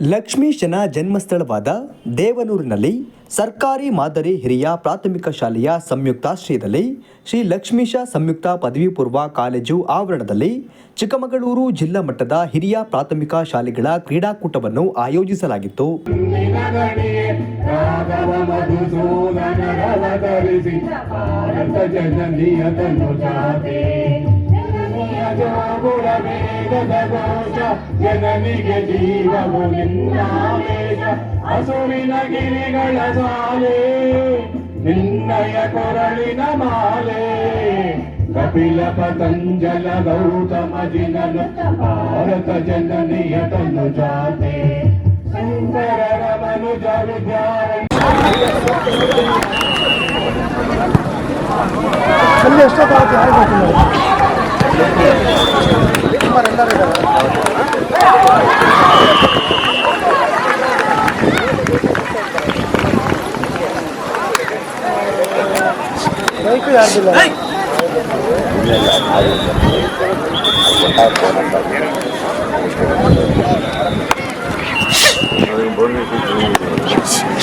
ಲಕ್ಷ್ಮೀಶನ ಜನ್ಮಸ್ಥಳವಾದ ದೇವನೂರಿನಲ್ಲಿ ಸರ್ಕಾರಿ ಮಾದರಿ ಹಿರಿಯ ಪ್ರಾಥಮಿಕ ಶಾಲೆಯ ಸಂಯುಕ್ತಾಶ್ರಯದಲ್ಲಿ ಶ್ರೀ ಲಕ್ಷ್ಮೀಶ ಸಂಯುಕ್ತ ಪದವಿ ಪೂರ್ವ ಕಾಲೇಜು ಆವರಣದಲ್ಲಿ ಚಿಕ್ಕಮಗಳೂರು ಜಿಲ್ಲಾ ಮಟ್ಟದ ಹಿರಿಯ ಪ್ರಾಥಮಿಕ ಶಾಲೆಗಳ ಕ್ರೀಡಾಕೂಟವನ್ನು ಆಯೋಜಿಸಲಾಗಿತ್ತು. ನಿನಗಣಿಯೇ ರಾಘವ ಮಧುಸೂದನರವತರಿಸಿ ಭಾರತ ಜನನಿಯ ತನು ಜಾತೆ ಜನನಿಯ ಜೋಗುಳ ವೇದದ ಘೋಷ ಜನನಿಗೆ ಜೀವವು ನಿನ್ನಾವೇಶ ಹಸುವಿನ ಗಿರಿಗಳ ಸಾಲೆ ನಿನ್ನಯ ಕೊರಳಿನ ಮಾಲೆ ಕಪಿಲ ಪತಂಜಲ ಗೌತಮ ಜಿನನು ಭಾರತ ಜನನಿಯ ತನು ಜಾತೆ ಶಂಕರರ ಮನುಜ ವಿದ್ಯಾರ ಅಲ್ಲಿ ಎಷ್ಟೊತ್ತಾಗುತ್ತೆ ಯಾರು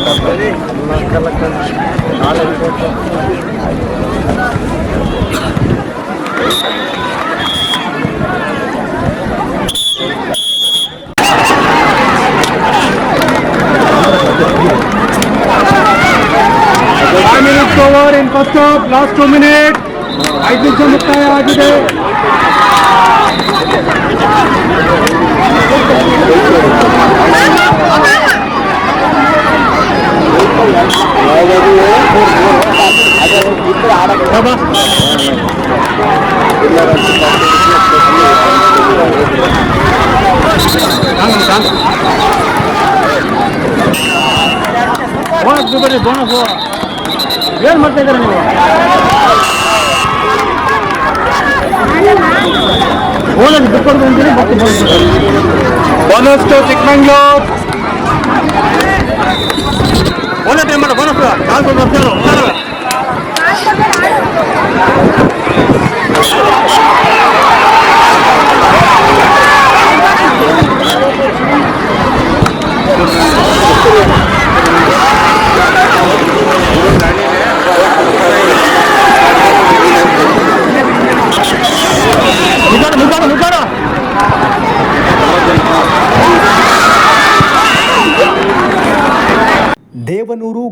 ಎಲ್ಲರೂ ಇದ್ದಾರೆ bike ಯಾರ್ದಿಲ್ಲ five minutes over in first half last two minute ಐದು ನಿಮಿಷ ಮುಕ್ತಾಯ ಆಗಿದೆ ಬೋನಸ್ ಬರ್ರಿ ಬೋನಸ್ ಏನ್ ಮಾಡ್ತಾ ಇದ್ದೀರಾ ನೀವು ಬೋನಸ್ ಬಿಟ್ಕೊಡ್ದು ಅಂತೀನಿ ಮತ್ತೆ ಬೋನಸ್ ಟು ಚಿಕ್ಕಮಂಗ್ಳೂರ್ ಬೋನಸ್ ಏನ್ మొన్నటి మొన్న మొన్న నాలుగు వందల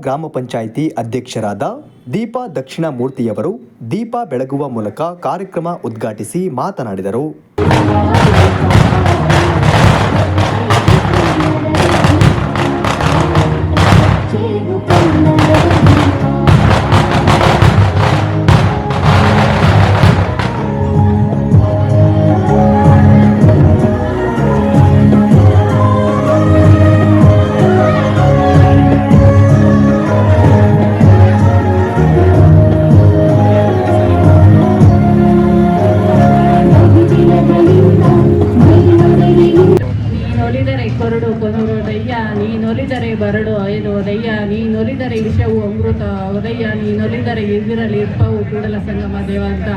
ಗ್ರಾಮ ಪಂಚಾಯಿತಿ ಅಧ್ಯಕ್ಷರಾದ ದೀಪಾ ದಕ್ಷಿಣಾಮೂರ್ತಿಯವರು ದೀಪ ಬೆಳಗುವ ಮೂಲಕ ಕಾರ್ಯಕ್ರಮ ಉದ್ಘಾಟಿಸಿ ಮಾತನಾಡಿದರು. ವಿಷವು ಅಮೃತ ಉದಯ್ಯ ನೀನೊಲಿದರೆ ಇದಿರಲಿ ಇರ್ಪವು ಕೂಡಲ ಸಂಗಮ ದೇವ ಅಂತ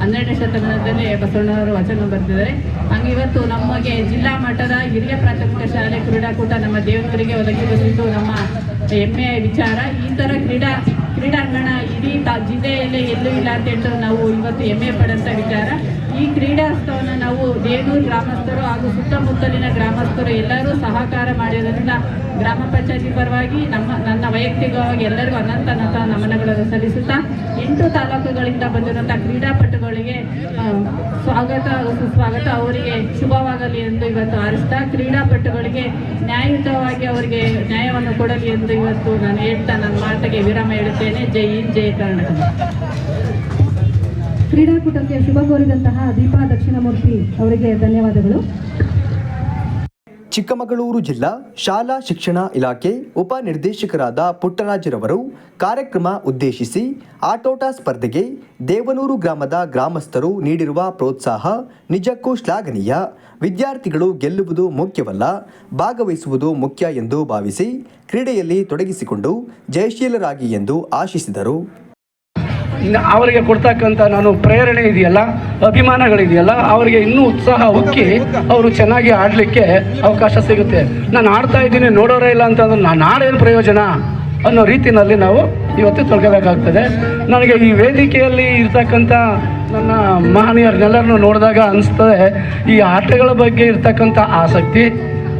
ಹನ್ನೆರಡನೇ ಶತಮಾನದಲ್ಲೇ ಬಸವಣ್ಣವರು ವಚನ ಬರೆದಿದ್ದಾರೆ. ಹಂಗೆ ಇವತ್ತು ನಮಗೆ ಜಿಲ್ಲಾ ಮಟ್ಟದ ಹಿರಿಯ ಪ್ರಾಥಮಿಕ ಶಾಲೆ ಕ್ರೀಡಾಕೂಟ ನಮ್ಮ ದೇವನೂರಿಗೆ ಒದಗಿ ಬಂದಿದ್ದು ನಮ್ಮ ಹೆಮ್ಮೆಯ ವಿಚಾರ. ಈ ಥರ ಕ್ರೀಡಾ ಕ್ರೀಡಾಂಗಣ ಇಡೀ ತಾ ಜಿಲ್ಲೆಯಲ್ಲೇ ಎಲ್ಲೂ ಇಲ್ಲ ಅಂತ ಹೇಳ್ತಾರೆ. ನಾವು ಇವತ್ತು ಹೆಮ್ಮೆ ಪಡಂತ ವಿಚಾರ. ಈ ಕ್ರೀಡಾಸ್ತವನ್ನು ನಾವು ದೇನೂರು ಗ್ರಾಮಸ್ಥರು ಹಾಗೂ ಸುತ್ತಮುತ್ತಲಿನ ಗ್ರಾಮಸ್ಥರು ಎಲ್ಲರೂ ಸಹಕಾರ ಮಾಡಿರೋದ್ರಿಂದ ಗ್ರಾಮ ಪಂಚಾಯತಿ ಪರವಾಗಿ ನಮ್ಮ, ನನ್ನ ವೈಯಕ್ತಿಕವಾಗಿ ಎಲ್ಲರಿಗೂ ಅನಂತ ಅನಂತ ನಮನಗಳನ್ನು ಸಲ್ಲಿಸುತ್ತಾ, ಎಂಟು ತಾಲೂಕುಗಳಿಂದ ಬಂದಿರುವಂಥ ಕ್ರೀಡಾಪಟುಗಳಿಗೆ ಸ್ವಾಗತ ಸ್ವಾಗತ, ಸುಸ್ವಾಗತ ಅವರಿಗೆ ಶುಭವಾಗಲಿ ಎಂದು ಇವತ್ತು ಹಾರಿಸ್ತಾ ಕ್ರೀಡಾಪಟುಗಳಿಗೆ ನ್ಯಾಯಯುತವಾಗಿ ಅವರಿಗೆ ನ್ಯಾಯವನ್ನು ಕೊಡಲಿ ಎಂದು ಇವತ್ತು ನಾನು ಹೇಳ್ತಾ, ನನ್ನ ಮಾತಿಗೆ ವಿರಾಮ ಹೇಳುತ್ತೇನೆ. ಜೈ ಹಿಂದ್, ಜೈ ಕರ್ನಾಟಕ. ಕ್ರೀಡಾಕೂಟಕ್ಕೆ ಶುಭ ಕೋರಿದಂತಹ ದೀಪಾ ದಕ್ಷಿಣಮೂರ್ತಿ ಅವರಿಗೆ ಧನ್ಯವಾದಗಳು. ಚಿಕ್ಕಮಗಳೂರು ಜಿಲ್ಲಾ ಶಾಲಾ ಶಿಕ್ಷಣ ಇಲಾಖೆ ಉಪನಿರ್ದೇಶಕರಾದ ಪುಟ್ಟರಾಜರವರು ಕಾರ್ಯಕ್ರಮ ಉದ್ದೇಶಿಸಿ ಆಟೋಟ ಸ್ಪರ್ಧೆಗೆ ದೇವನೂರು ಗ್ರಾಮದ ಗ್ರಾಮಸ್ಥರು ನೀಡಿರುವ ಪ್ರೋತ್ಸಾಹ ನಿಜಕ್ಕೂ ಶ್ಲಾಘನೀಯ. ವಿದ್ಯಾರ್ಥಿಗಳು ಗೆಲ್ಲುವುದು ಮುಖ್ಯವಲ್ಲ, ಭಾಗವಹಿಸುವುದು ಮುಖ್ಯ ಎಂದು ಭಾವಿಸಿ ಕ್ರೀಡೆಯಲ್ಲಿ ತೊಡಗಿಸಿಕೊಂಡು ಜಯಶೀಲರಾಗಿ ಎಂದು ಆಶಿಸಿದರು. ಇನ್ನು ಅವರಿಗೆ ಕೊಡ್ತಕ್ಕಂಥ ನಾನು ಪ್ರೇರಣೆ ಇದೆಯಲ್ಲ, ಅಭಿಮಾನಗಳಿದೆಯಲ್ಲ, ಅವರಿಗೆ ಇನ್ನೂ ಉತ್ಸಾಹ ಉಕ್ಕಿ ಅವರು ಚೆನ್ನಾಗಿ ಆಡಲಿಕ್ಕೆ ಅವಕಾಶ ಸಿಗುತ್ತೆ. ನಾನು ಆಡ್ತಾ ಇದ್ದೀನಿ, ನೋಡೋರೇ ಇಲ್ಲ ಅಂತಂದ್ರೆ ನಾನು ಆಡೇನು ಪ್ರಯೋಜನ ಅನ್ನೋ ರೀತಿಯಲ್ಲಿ ನಾವು ಇವತ್ತು ತೊಡಗಬೇಕಾಗ್ತದೆ. ನನಗೆ ಈ ವೇದಿಕೆಯಲ್ಲಿ ಇರ್ತಕ್ಕಂಥ ನನ್ನ ಮಹನೀಯರನ್ನೆಲ್ಲರನ್ನು ನೋಡಿದಾಗ ಅನಿಸ್ತದೆ, ಈ ಆಟಗಳ ಬಗ್ಗೆ ಇರ್ತಕ್ಕಂಥ ಆಸಕ್ತಿ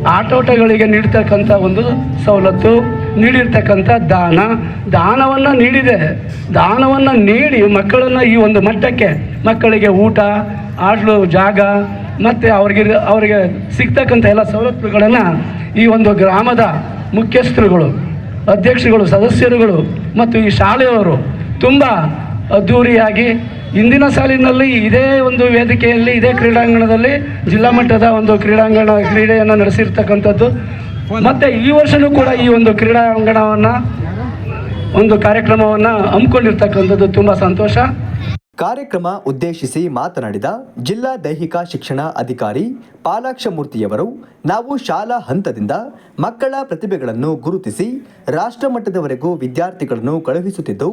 ಆಟೋಟಗಳಿಗೆ ನೀಡ್ತಕ್ಕಂಥ ಒಂದು ಸವಲತ್ತು ನೀಡಿರ್ತಕ್ಕಂಥ ದಾನ. ದಾನವನ್ನು ನೀಡಿದೆ. ದಾನವನ್ನು ನೀಡಿ ಮಕ್ಕಳನ್ನು ಈ ಒಂದು ಮಟ್ಟಕ್ಕೆ ಮಕ್ಕಳಿಗೆ ಊಟ, ಆಡಲು ಜಾಗ, ಮತ್ತು ಅವ್ರಿಗೆ, ಅವರಿಗೆ ಸಿಗ್ತಕ್ಕಂಥ ಎಲ್ಲ ಸವಲತ್ತುಗಳನ್ನು ಈ ಒಂದು ಗ್ರಾಮದ ಮುಖ್ಯಸ್ಥರುಗಳು, ಅಧ್ಯಕ್ಷರುಗಳು, ಸದಸ್ಯರುಗಳು ಮತ್ತು ಈ ಶಾಲೆಯವರು ತುಂಬ ಅದ್ಧೂರಿಯಾಗಿ ಇಂದಿನ ಸಾಲಿನಲ್ಲಿ ಇದೇ ಒಂದು ವೇದಿಕೆಯಲ್ಲಿ, ಇದೇ ಕ್ರೀಡಾಂಗಣದಲ್ಲಿ ಜಿಲ್ಲಾ ಮಟ್ಟದ ಒಂದು ಕ್ರೀಡಾಂಗಣ ಕ್ರೀಡೆಯನ್ನು ನಡೆಸಿರ್ತಕ್ಕಂಥದ್ದು. ಮತ್ತು ಈ ವರ್ಷವೂ ಕೂಡ ಈ ಒಂದು ಕ್ರೀಡಾಂಗಣವನ್ನು, ಒಂದು ಕಾರ್ಯಕ್ರಮವನ್ನು ಹಮ್ಮಿಕೊಂಡಿರ್ತಕ್ಕಂಥದ್ದು ತುಂಬ ಸಂತೋಷ. ಕಾರ್ಯಕ್ರಮ ಉದ್ದೇಶಿಸಿ ಮಾತನಾಡಿದ ಜಿಲ್ಲಾ ದೈಹಿಕ ಶಿಕ್ಷಣ ಅಧಿಕಾರಿ ಪಾಲಾಕ್ಷಮೂರ್ತಿಯವರು, ನಾವು ಶಾಲಾ ಹಂತದಿಂದ ಮಕ್ಕಳ ಪ್ರತಿಭೆಗಳನ್ನು ಗುರುತಿಸಿ ರಾಷ್ಟ್ರಮಟ್ಟದವರೆಗೂ ವಿದ್ಯಾರ್ಥಿಗಳನ್ನು ಕಳುಹಿಸುತ್ತಿದ್ದು,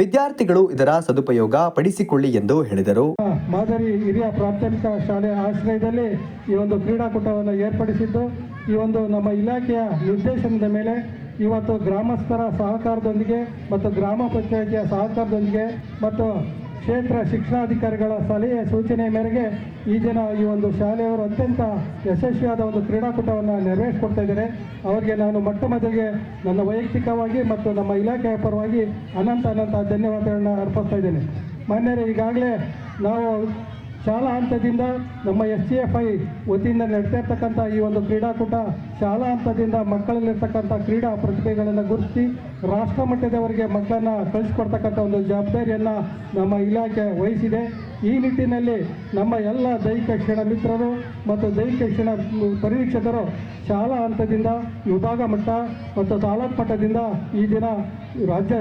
ವಿದ್ಯಾರ್ಥಿಗಳು ಇದರ ಸದುಪಯೋಗ ಪಡಿಸಿಕೊಳ್ಳಿ ಎಂದು ಹೇಳಿದರು. ಮಾದರಿ ಹಿರಿಯ ಪ್ರಾಥಮಿಕ ಶಾಲೆ ಆಶ್ರಯದಲ್ಲಿ ಈ ಒಂದು ಕ್ರೀಡಾಕೂಟವನ್ನು ಏರ್ಪಡಿಸಿದ್ದು, ಈ ಒಂದು ನಮ್ಮ ಇಲಾಖೆಯ ನಿರ್ದೇಶನದ ಮೇಲೆ ಇವತ್ತು ಗ್ರಾಮಸ್ಥರ ಸಹಕಾರದೊಂದಿಗೆ ಮತ್ತು ಗ್ರಾಮ ಪಂಚಾಯಿತಿಯ ಸಹಕಾರದೊಂದಿಗೆ ಮತ್ತು ಕ್ಷೇತ್ರ ಶಿಕ್ಷಣಾಧಿಕಾರಿಗಳ ಸಲಹೆ ಸೂಚನೆ ಮೇರೆಗೆ ಈ ಜನ ಈ ಒಂದು ಶಾಲೆಯವರು ಅತ್ಯಂತ ಯಶಸ್ವಿಯಾದ ಒಂದು ಕ್ರೀಡಾಕೂಟವನ್ನು ನೆರವೇರಿಸಿಕೊಡ್ತಾ ಇದ್ದಾರೆ. ಅವರಿಗೆ ನಾನು ಮೊಟ್ಟ ಮೊದಲಿಗೆ ನನ್ನ ವೈಯಕ್ತಿಕವಾಗಿ ಮತ್ತು ನಮ್ಮ ಇಲಾಖೆಯ ಪರವಾಗಿ ಅನಂತ ಅನಂತ ಧನ್ಯವಾದಗಳನ್ನ ಅರ್ಪಿಸ್ತಾ ಇದ್ದೇನೆ. ಮಾನ್ಯರೇ, ಈಗಾಗಲೇ ನಾವು ಶಾಲಾ ಹಂತದಿಂದ ನಮ್ಮ ಎಸ್ ಸಿ ಎಫ್ ಐ ವತಿಯಿಂದ ನಡೀತಾ ಈ ಒಂದು ಕ್ರೀಡಾಕೂಟ ಶಾಲಾ ಹಂತದಿಂದ ಮಕ್ಕಳಲ್ಲಿರ್ತಕ್ಕಂಥ ಕ್ರೀಡಾ ಪ್ರತಿಭೆಗಳನ್ನು ಗುರುತಿಸಿ ರಾಷ್ಟ್ರ ಮಟ್ಟದವರೆಗೆ ಮಕ್ಕಳನ್ನು ಕಳಿಸ್ಕೊಡ್ತಕ್ಕಂಥ ಒಂದು ಜವಾಬ್ದಾರಿಯನ್ನು ನಮ್ಮ ಇಲಾಖೆ ವಹಿಸಿದೆ. ಈ ನಿಟ್ಟಿನಲ್ಲಿ ನಮ್ಮ ಎಲ್ಲ ದೈಹಿಕ ಶಿಕ್ಷಣ ಮಿತ್ರರು ಮತ್ತು ದೈಹಿಕ ಶಿಕ್ಷಣ ಪರಿವೀಕ್ಷಕರು ಶಾಲಾ ಹಂತದಿಂದ ವಿಭಾಗ ಮಟ್ಟ ಮತ್ತು ತಾಲೂಕು ಮಟ್ಟದಿಂದ ಈ ದಿನ ರಾಜ್ಯ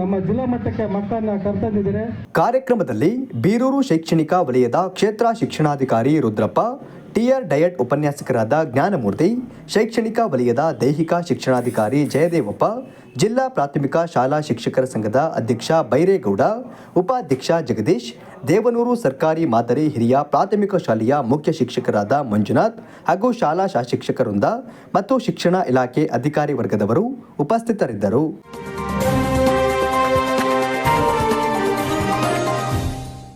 ನಮ್ಮ ಜಿಲ್ಲಾ ಮಟ್ಟಕ್ಕೆ ಮಕ್ಕಳನ್ನ ಕರ್ತಂದಿದ್ದಾರೆ. ಕಾರ್ಯಕ್ರಮದಲ್ಲಿ ಬೀರೂರು ಶೈಕ್ಷಣಿಕ ವಲಯದ ಕ್ಷೇತ್ರ ಶಿಕ್ಷಣಾಧಿಕಾರಿ ರುದ್ರಪ್ಪ ಟಿಆರ್ ಡಯಟ್ ಉಪನ್ಯಾಸಕರಾದ ಜ್ಞಾನಮೂರ್ತಿ, ಶೈಕ್ಷಣಿಕ ವಲಯದ ದೈಹಿಕ ಶಿಕ್ಷಣಾಧಿಕಾರಿ ಜಯದೇವಪ್ಪ, ಜಿಲ್ಲಾ ಪ್ರಾಥಮಿಕ ಶಾಲಾ ಶಿಕ್ಷಕರ ಸಂಘದ ಅಧ್ಯಕ್ಷ ಬೈರೇಗೌಡ, ಉಪಾಧ್ಯಕ್ಷ ಜಗದೀಶ್, ದೇವನೂರು ಸರ್ಕಾರಿ ಮಾದರಿ ಹಿರಿಯ ಪ್ರಾಥಮಿಕ ಶಾಲೆಯ ಮುಖ್ಯ ಶಿಕ್ಷಕರಾದ ಮಂಜುನಾಥ್ ಹಾಗೂ ಶಾಲಾ ಶಾಶಿಕ್ಷಕರಿಂದ ಮತ್ತು ಶಿಕ್ಷಣ ಇಲಾಖೆ ಅಧಿಕಾರಿ ವರ್ಗದವರು ಉಪಸ್ಥಿತರಿದ್ದರು.